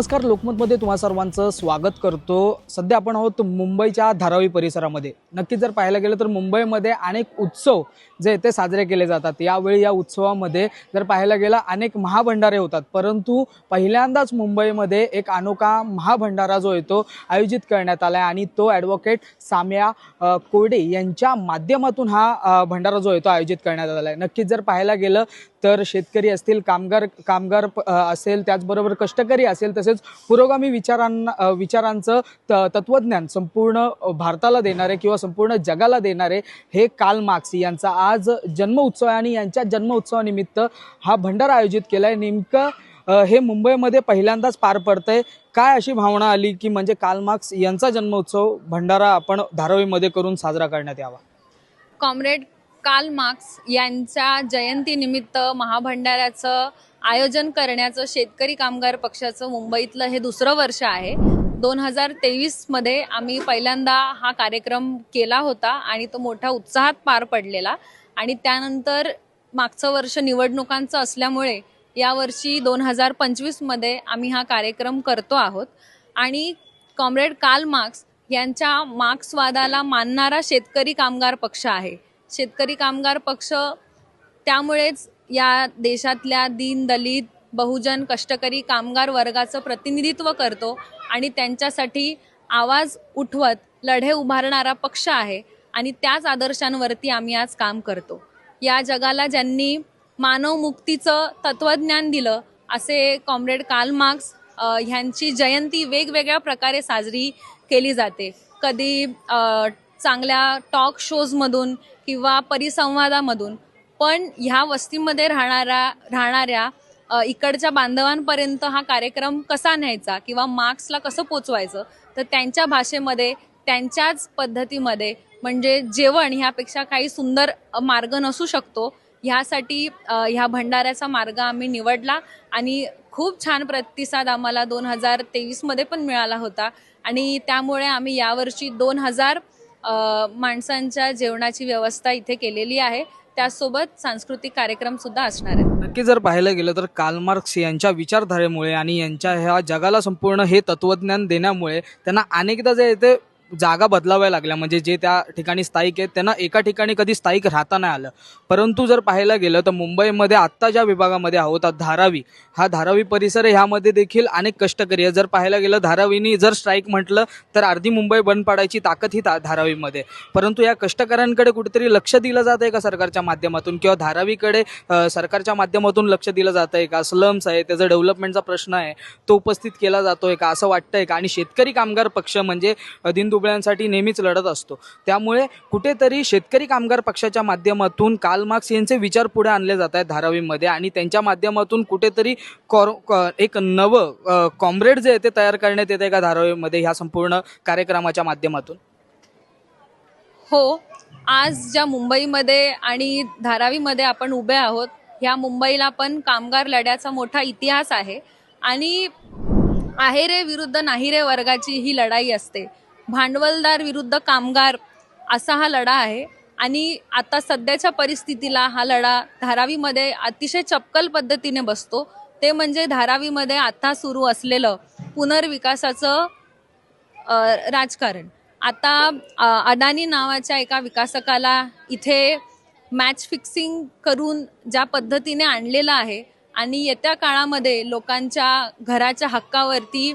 Esperamos नमस्कार लोकमतमध्ये तुम्हा सर्वांचं स्वागत करतो. सध्या आपण आहोत मुंबईच्या धारावी परिसरामध्ये. नक्कीच जर पाहायला गेलं तर मुंबईमध्ये अनेक उत्सव जे ते साजरे केले जातात. यावेळी या उत्सवामध्ये जर पाहायला गेलं अनेक महाभंडारे होतात. परंतु पहिल्यांदाच मुंबईमध्ये एक अनोखा महाभंडारा जो आहे तो आयोजित करण्यात आला आहे आणि तो ॲडव्होकेट साम्या कोडे कोरडे यांच्या माध्यमातून हा भंडारा जो आहे तो आयोजित करण्यात आला आहे नक्कीच जर पाहायला गेलं तर शेतकरी असतील कामगार कामगार प- असेल त्याचबरोबर कष्टकरी असेल तसेच पुरोगामी विचारांना विचारांचं त तत्त्वज्ञान संपूर्ण भारताला देणारे किंवा संपूर्ण जगाला देणारे हे काल मार्क्स यांचा आज जन्म उत्सव आहे आणि यांच्या जन्म उत्सवानिमित्त हा भंडारा आयोजित केला आहे नेमकं हे मुंबईमध्ये पहिल्यांदाच पार पडतंय. काय अशी भावना आली की म्हणजे काल मार्क्स यांचा जन्मोत्सव भंडारा आपण धारावीमध्ये करून साजरा करण्यात यावा? कॉम्रेड कार्ल मार्क्स यांच्या जयंतीनिमित्त महाभंडाऱ्याचं आयोजन करण्याचं शेतकरी कामगार पक्षाचं मुंबईतलं हे दुसरं वर्ष आहे. दोन हजार तेवीसमध्ये आम्ही पहिल्यांदा हा कार्यक्रम केला होता आणि तो मोठ्या उत्साहात पार पडलेला. आणि त्यानंतर मागचं वर्ष निवडणुकांचं असल्यामुळे यावर्षी दोन हजार पंचवीसमध्ये आम्ही हा कार्यक्रम करतो आहोत. आणि कॉम्रेड कार्ल मार्क्स यांच्या मार्क्सवादाला मानणारा शेतकरी कामगार पक्ष आहे. शेतकरी कामगार पक्ष त्यामुळेच या देशातल्या दीन दलित बहुजन कष्टकरी कामगार वर्गाचं प्रतिनिधित्व करतो आणि त्यांच्यासाठी आवाज उठवत लढे उभारणारा पक्ष आहे आणि त्याच आदर्शांवरती आम्ही आज काम करतो. या जगाला ज्यांनी मानवमुक्तीचं तत्त्वज्ञान दिलं असे कॉम्रेड कार्ल मार्क्स ह्यांची जयंती वेगवेगळ्या प्रकारे साजरी केली जाते. कधी चांगल्या टॉक शोजमधून किंवा परिसंवादामधून. पण ह्या वस्तीमध्ये राहणाऱ्या राहणाऱ्या इकडच्या बांधवांपर्यंत हा कार्यक्रम कसा न्यायचा किंवा मार्क्सला कसं पोचवायचं? तर त्यांच्या भाषेमध्ये त्यांच्याच पद्धतीमध्ये म्हणजे जेवण ह्यापेक्षा काही सुंदर मार्ग नसू शकतो. ह्यासाठी ह्या भंडाऱ्याचा मार्ग आम्ही निवडला आणि खूप छान प्रतिसाद आम्हाला दोन हजार तेवीसमध्ये पण मिळाला होता. आणि त्यामुळे आम्ही यावर्षी दोन हजार माणसांच्या जेवणाची व्यवस्था इथे केलेली आहे. त्यासोबत सांस्कृतिक कार्यक्रम सुद्धा असणार आहेत. नक्की जर पाहायला गेलं तर कालमार्क्स यांच्या विचारधारेमुळे आणि यांच्या ह्या जगाला संपूर्ण हे तत्वज्ञान देण्यामुळे त्यांना अनेकदा जे येते ते जागा बदलाव्या लागल्या. म्हणजे जे त्या ठिकाणी स्थायिक आहेत त्यांना एका ठिकाणी कधी स्थायिक राहता नाही आलं. परंतु जर पाहायला गेलं तर मुंबईमध्ये आत्ता ज्या विभागामध्ये आहोत आता धारावी हा धारावी परिसर ह्यामध्ये देखील अनेक कष्टकरी आहे जर पाहायला गेलं धारावीनी जर स्ट्राईक म्हटलं तर अर्धी मुंबई बंद पाडायची ताकद ही धा- धारावीमध्ये. परंतु या कष्टकऱ्यांकडे कुठेतरी लक्ष दिलं जात आहे का सरकारच्या माध्यमातून? किंवा धारावीकडे सरकारच्या माध्यमातून लक्ष दिलं जात आहे का? स्लम्स आहे त्याचा डेव्हलपमेंटचा प्रश्न आहे तो उपस्थित केला जातोय का? असं वाटतंय का? आणि शेतकरी कामगार पक्ष म्हणजे अ, दिनदुबळ्यांसाठी नेहमीच लढत असतो. त्यामुळे कुठेतरी शेतकरी कामगार पक्षाच्या माध्यमातून काल मार्क्स यांचे विचार पुढे आणले जात आहेत धारावीमध्ये आणि त्यांच्या माध्यमातून कुठेतरी कॉर एक नवं कॉम्रेड जे आहे ते तयार करण्यात येते का धारावीमध्ये ह्या संपूर्ण कार्यक्रमाच्या माध्यमातून? हो आज ज्या मुंबईमध्ये आणि धारावीमध्ये आपण उभे आहोत ह्या मुंबईला पण कामगार लढ्याचा मोठा इतिहास आहे. आणि आहे रे विरुद्ध नाही रे वर्गाची ही लढाई असते. भांडवलदार विरुद्ध कामगार असा हा लढा आहे. आणि आता सध्याच्या परिस्थितीला हा लढा धारावीमध्ये अतिशय चपकल पद्धतीने बसतो. ते म्हणजे धारावीमध्ये आता सुरू असलेलं पुनर्विकासाचं राजकारण. आता अ, अदानी नावाच्या एका विकासकाला इथे मॅच फिक्सिंग करून ज्या पद्धतीने आणलेलं आहे आणि येत्या काळामध्ये लोकांच्या घराच्या हक्कावरती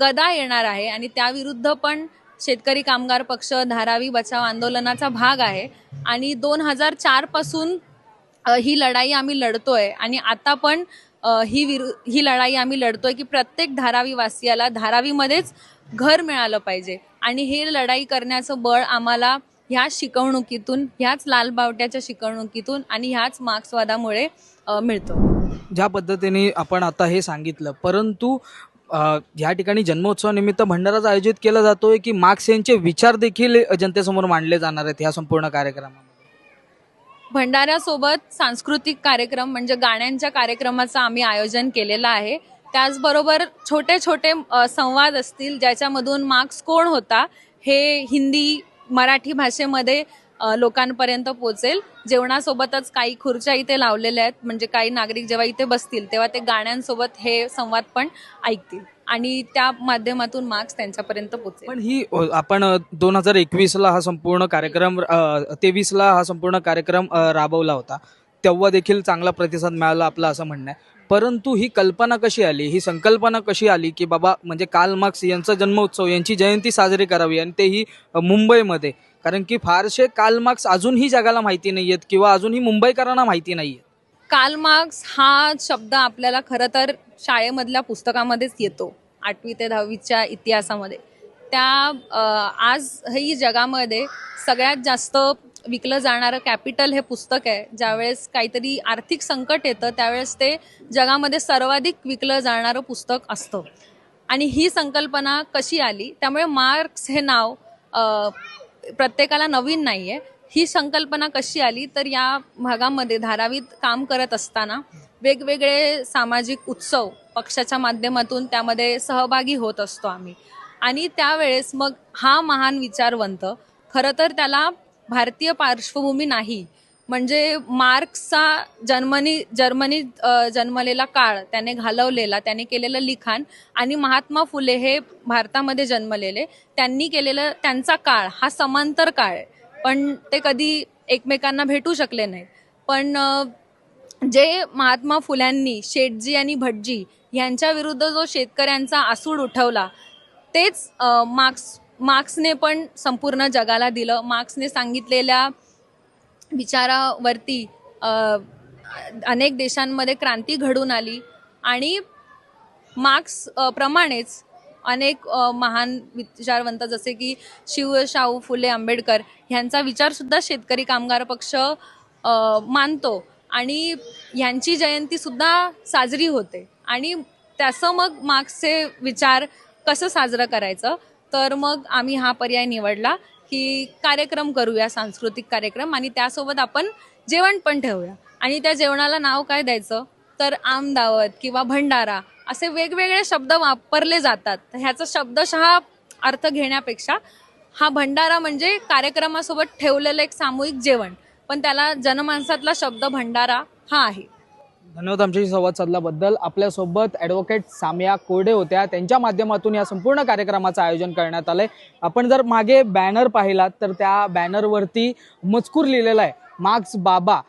गदा येणार आहे आणि त्याविरुद्ध पण शेतकरी कामगार पक्ष धारावी बचाव आंदोलनाचा भाग आहे. आणि दोन हजार चारपासून ही लढाई आम्ही लढतोय आणि आता पण ही विरु ही लढाई आम्ही लढतोय की प्रत्येक धारावी वासियाला धारावीमध्येच घर मिळालं पाहिजे. आणि हे लढाई करण्याचं बळ आम्हाला ह्या शिकवणुकीतून ह्याच लालबावट्याच्या शिकवणुकीतून आणि ह्याच मार्क्सवादामुळे मिळतो. ज्या पद्धतीने आपण आता हे सांगितलं परंतु या ठिकाणी जन्मोत्सवानिमित्त भंडाराच आयोजित केला जातोय की मार्क्स यांचे विचार देखील जनतेसमोर मांडले जाणार आहेत ह्या संपूर्ण कार्यक्रमामध्ये? भंडाऱ्यासोबत सांस्कृतिक कार्यक्रम म्हणजे गाण्यांच्या कार्यक्रमाचं आम्ही आयोजन केलेलं आहे. त्याचबरोबर छोटे छोटे संवाद असतील ज्याच्यामधून मार्क्स कोण होता हे हिंदी मराठी भाषेमध्ये लोकांपर्यंत पोहोचेल. जेवणासोबतच काही खुर्च्या इथे लावलेल्या आहेत. म्हणजे काही नागरिक जेव्हा इथे बसतील तेव्हा ते गाण्यांसोबत हे संवाद पण ऐकतील. आणि त्या माध्यमातून मार्क्स त्यांच्यापर्यंत पोहोचेल. पण ही आपण दोन हजार एकवीसला हा संपूर्ण कार्यक्रम तेवीसला हा संपूर्ण कार्यक्रम राबवला होता. तेव्हा देखील चांगला प्रतिसाद मिळाला आपलं असं म्हणणं आहे. परंतु ही कल्पना कशी आली? ही संकल्पना कशी आली की बाबा म्हणजे काल मार्क्स यांचा जन्मोत्सव यांची जयंती साजरी करावी आणि तेही मुंबईमध्ये. कारण की फारसे काल मार्क्स अजूनही जगाला माहिती नाही आहेत किंवा अजूनही मुंबईकरांना माहिती नाही आहेत कार्ल मार्क्स हा शब्द आपल्याला खरं तर शाळेमधल्या पुस्तकामध्येच येतो आठवी ते दहावीच्या इतिहासामध्ये. त्या आज ही जगामध्ये सगळ्यात जास्त विकलं जाणारं कॅपिटल हे पुस्तक आहे. ज्यावेळेस काहीतरी आर्थिक संकट येतं त्यावेळेस ते जगामध्ये सर्वाधिक विकलं जाणारं पुस्तक असतं. आणि ही संकल्पना कशी आली? त्यामुळे मार्क्स हे नाव प्रत्येकाला नवीन नाही आहे ही संकल्पना कशी आली? तर या भागामध्ये धारावीत काम करत असताना वेगवेगळे सामाजिक उत्सव पक्षाच्या माध्यमातून त्यामध्ये सहभागी होत असतो आम्ही. आणि त्यावेळेस मग हा महान विचारवंत खरं तर त्याला भारतीय पार्श्वभूमी नाही. म्हणजे मार्क्सचा जर्मनी जर्मनीत जन्मलेला काळ त्याने घालवलेला त्याने केलेलं लिखाण आणि महात्मा फुले हे भारतामध्ये जन्मलेले त्यांनी केलेलं त्यांचा काळ हा समांतर काळ आहे. पण ते कधी एकमेकांना भेटू शकले नाहीत. पण जे महात्मा फुल्यांनी शेटजी आणि भटजी यांच्या विरुद्ध जो शेतकऱ्यांचा आसूड उठवला तेच मार्क्स मार्क्सने पण संपूर्ण जगाला दिलं. मार्क्सने सांगितलेल्या विचारावरती अनेक देशांमध्ये क्रांती घडून आली आणि मार्क्स प्रमाणेच अनेक महान विचारवंत जसे की शिव शाहू फुले आंबेडकर ह्यांचा विचारसुद्धा शेतकरी कामगार पक्ष मानतो आणि ह्यांची जयंतीसुद्धा साजरी होते. आणि त्याचं मग मार्क्सचे विचार कसं साजरं करायचं? तर मग आम्ही हा पर्याय निवडला की कार्यक्रम करूया सांस्कृतिक कार्यक्रम आणि त्यासोबत आपण जेवण पण ठेवूया. आणि त्या जेवणाला नाव काय द्यायचं? तर आमदावत किंवा भंडारा असे वेगवेगळे शब्द वापरले जातात. तर ह्याचा शब्दशः अर्थ घेण्यापेक्षा हा भंडारा म्हणजे कार्यक्रमासोबत ठेवलेलं एक सामूहिक जेवण. पण त्याला जनमानसातला शब्द भंडारा हा आहे. धन्यवाद आमच्याशी संवाद साधल्याबद्दल. आपल्यासोबत ॲडव्होकेट सामिया कोरडे होत्या. त्यांच्या माध्यमातून या संपूर्ण कार्यक्रमाचं आयोजन करण्यात आलंय. आपण जर मागे बॅनर पाहिलात तर त्या बॅनरवरती मजकूर लिहिलेला आहे. मार्क्स बाबा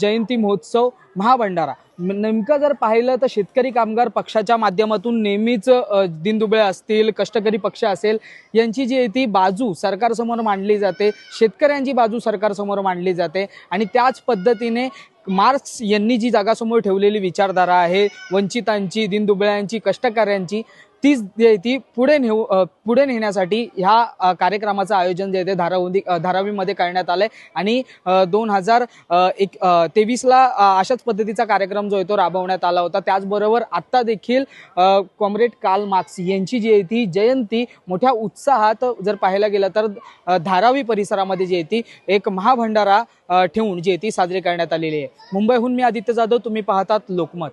जयंती महोत्सव महाभंडारा. नेमकं जर पाहिलं तर शेतकरी कामगार पक्षाच्या माध्यमातून नेहमीच दिनदुबळे असतील कष्टकरी पक्ष असेल यांची जी ती बाजू सरकारसमोर मांडली जाते शेतकऱ्यांची बाजू सरकारसमोर मांडली जाते आणि त्याच पद्धतीने मार्क्स यांनी जी जगासमोर ठेवलेली विचारधारा आहे वंचितांची दिनदुबळ्यांची कष्टकऱ्यांची तीच जे आहे ती पुढे नेऊ पुढे नेण्यासाठी ह्या कार्यक्रमाचं आयोजन जे आहे ते धारावी धारावीमध्ये करण्यात आलं आहे आणि दोन हजार एक तेवीसला अशाच पद्धतीचा कार्यक्रम जो आहे तो राबवण्यात आला होता. त्याचबरोबर आत्ता देखील कॉम्रेड कार्ल मार्क्स यांची जी आहे ती जयंती मोठ्या उत्साहात जर पाहायला गेलं तर धारावी परिसरामध्ये जी आहे ती एक महाभंडारा ठेवून जी आहे ती साजरी करण्यात आलेली आहे. मुंबईहून मी आदित्य जाधव तुम्ही पाहतात लोकमत.